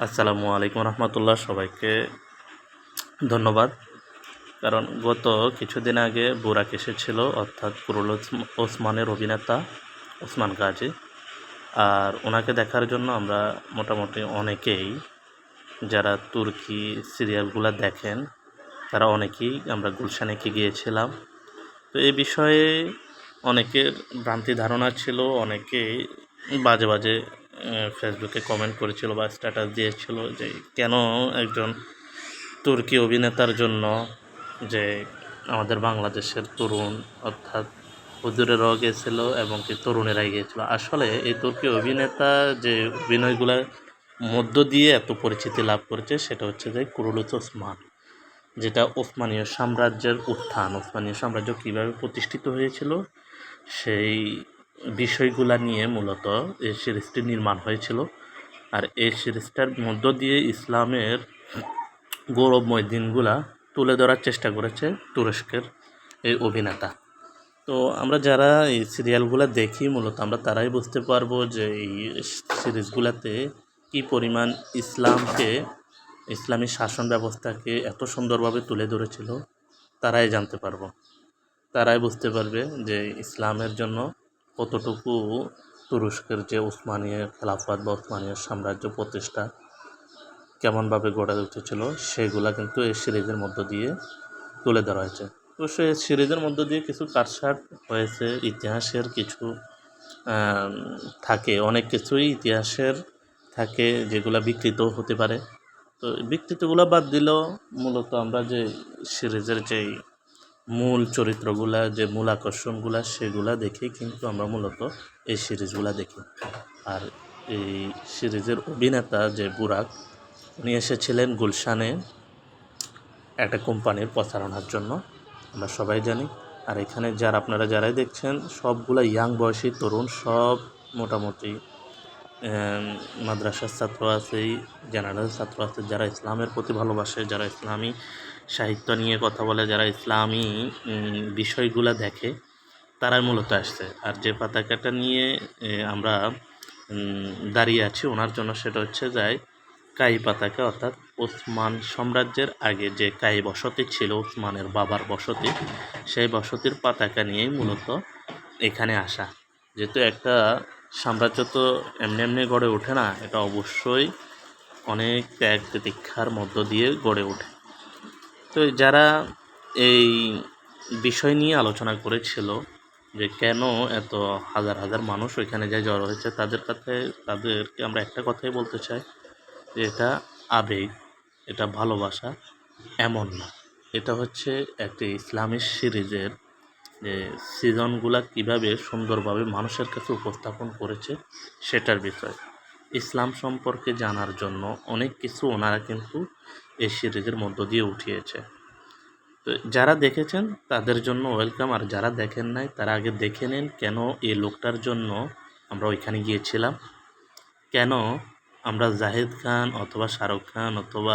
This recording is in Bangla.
আসসালামু আলাইকুম রহমতুল্লাহ সবাইকে ধন্যবাদ। কারণ গত কিছুদিন আগে বুরাক এসেছিল, অর্থাৎ ওসম- ওসমানের অভিনেতা ওসমান গাজী। আর ওনাকে দেখার জন্য আমরা মোটামুটি অনেকেই, যারা তুর্কি সিরিয়ালগুলো দেখেন, তারা অনেকেই আমরা গুলশানেকে গিয়েছিলাম। তো এই বিষয়ে অনেকের ভ্রান্তি ধারণা ছিল, অনেকেই বাজে বাজে ফেসবুকে কমেন্ট করেছিল বা স্ট্যাটাস দিয়েছিল যে কেন একজন তুর্কি অভিনেতার জন্য যে আমাদের বাংলাদেশের তরুণ অর্থাৎ হুজুরেরাও গিয়েছিল এবং কি তরুণেরাই গিয়েছিল। আসলে এই তুর্কি অভিনেতা যে অভিনয়গুলোর মধ্য দিয়ে এত পরিচিতি লাভ করেছে সেটা হচ্ছে যে কুরুলুত ওসমান, যেটা ওসমানীয় সাম্রাজ্যের উত্থান, ওসমানীয় সাম্রাজ্য কীভাবে প্রতিষ্ঠিত হয়েছিল, সেই বিষয়গুলা নিয়ে মূলত এই সিরিজটি নির্মাণ হয়েছিল। আর এই সিরিজটার মধ্য দিয়ে ইসলামের গৌরবময় দিনগুলা তুলে ধরার চেষ্টা করেছে তুরস্কের এই অভিনেতা। তো আমরা যারা এই সিরিয়ালগুলো দেখি, মূলত আমরা তারাই বুঝতে পারব যে এই সিরিজগুলোতে কী পরিমাণ ইসলামকে, ইসলামী শাসন ব্যবস্থাকে এত সুন্দরভাবে তুলে ধরেছিল, তারাই জানতে পারব। তারাই বুঝতে পারবে যে ইসলামের জন্য কতটুকু তুরস্কের যে উসমানীয় খেলাফত বা উসমানীয় সাম্রাজ্য প্রতিষ্ঠা কেমনভাবে গড়ে উঠেছিল, সেগুলা কিন্তু এই সিরিজের মধ্য দিয়ে তুলে ধরা হয়েছে। তো সে সিরিজের মধ্য দিয়ে কিছু কাটসাট হয়েছে, ইতিহাসের কিছু থাকে, অনেক কিছুই ইতিহাসের থাকে যেগুলা বিকৃত হতে পারে। তো বিকৃতগুলো বাদ দিলেও মূলত আমরা যে সিরিজের যেই মূল চরিত্রগুলা, যে মূল আকর্ষণগুলা, সেগুলা দেখে কিন্তু আমরা মূলত এই সিরিজগুলা দেখি। আর এই সিরিজের অভিনেতা যে বুরাক, উনি এসেছিলেন গুলশানে একটা কোম্পানির প্রচারণার জন্য। আমরা সবাই জানি। আর এখানে যারা, আপনারা যারাই দেখছেন, সবগুলা ইয়াং বয়সী তরুণ, সব মোটামুটি মাদ্রাসার ছাত্র আছে জেনারেল ছাত্র আছে যারা ইসলামের প্রতি ভালোবাসে, যারা ইসলামী সাহিত্য নিয়ে কথা বলে, যারা ইসলামী বিষয়গুলা দেখে, তারাই মূলত আসছে। আর যে পতাকাটা নিয়ে আমরা দাঁড়িয়ে আছি, ওনার জন্য সেটা হচ্ছে যায় কাই পাতাকা, অর্থাৎ ওসমান সাম্রাজ্যের আগে যে কাই বসতি ছিল, ওসমানের বাবার বসতি, সেই বসতির পাতাকা নিয়েই মূলত এখানে আসা। যেহেতু একটা সাম্রাজ্য তো এমনি এমনি গড়ে ওঠে না, এটা অবশ্যই অনেক ত্যাগ দীক্ষার মধ্য দিয়ে গড়ে ওঠে। তো যারা এই বিষয় নিয়ে আলোচনা করেছিল যে কেন এত হাজার হাজার মানুষ ওইখানে যে জড়ো হয়েছে, তাদের কাছে, তাদেরকে আমরা একটা কথাই বলতে চাই, যে এটা আবেগ, এটা ভালোবাসা এমন না। এটা হচ্ছে একটি ইসলামিক সিরিজের যে সিজনগুলা কীভাবে সুন্দরভাবে মানুষের কাছে উপস্থাপন করেছে, সেটার বিষয়। ইসলাম সম্পর্কে জানার জন্য অনেক কিছু ওনারা কিন্তু এই সিরিজের মধ্য দিয়ে উঠিয়েছে। তো যারা দেখেছেন, তাদের জন্য ওয়েলকাম। আর যারা দেখেন নাই, তারা আগে দেখে নিন কেন এই লোকটার জন্য আমরা ওইখানে গিয়েছিলাম। কেন আমরা জাহিদ খান অথবা শাহরুখ খান অথবা